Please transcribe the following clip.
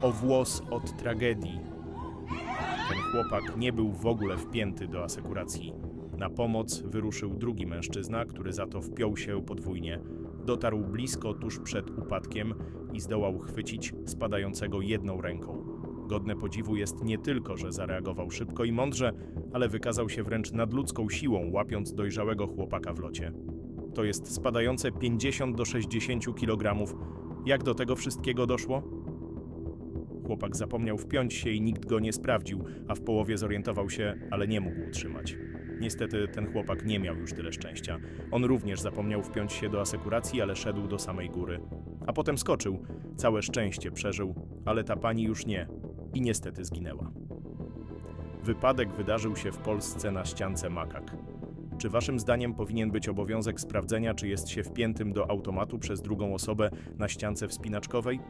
o włos od tragedii. Ten chłopak nie był w ogóle wpięty do asekuracji. Na pomoc wyruszył drugi mężczyzna, który za to wpiął się podwójnie. Dotarł blisko tuż przed upadkiem i zdołał chwycić spadającego jedną ręką. Godne podziwu jest nie tylko, że zareagował szybko i mądrze, ale wykazał się wręcz nadludzką siłą, łapiąc dojrzałego chłopaka w locie. To jest spadające 50 do 60 kg. Jak do tego wszystkiego doszło? Chłopak zapomniał wpiąć się i nikt go nie sprawdził, a w połowie zorientował się, ale nie mógł utrzymać. Niestety ten chłopak nie miał już tyle szczęścia. On również zapomniał wpiąć się do asekuracji, ale szedł do samej góry. A potem skoczył. Całe szczęście przeżył, ale ta pani już nie. I niestety zginęła. Wypadek wydarzył się w Polsce na ściance Makak. Czy waszym zdaniem powinien być obowiązek sprawdzenia, czy jest się wpiętym do automatu przez drugą osobę na ściance wspinaczkowej?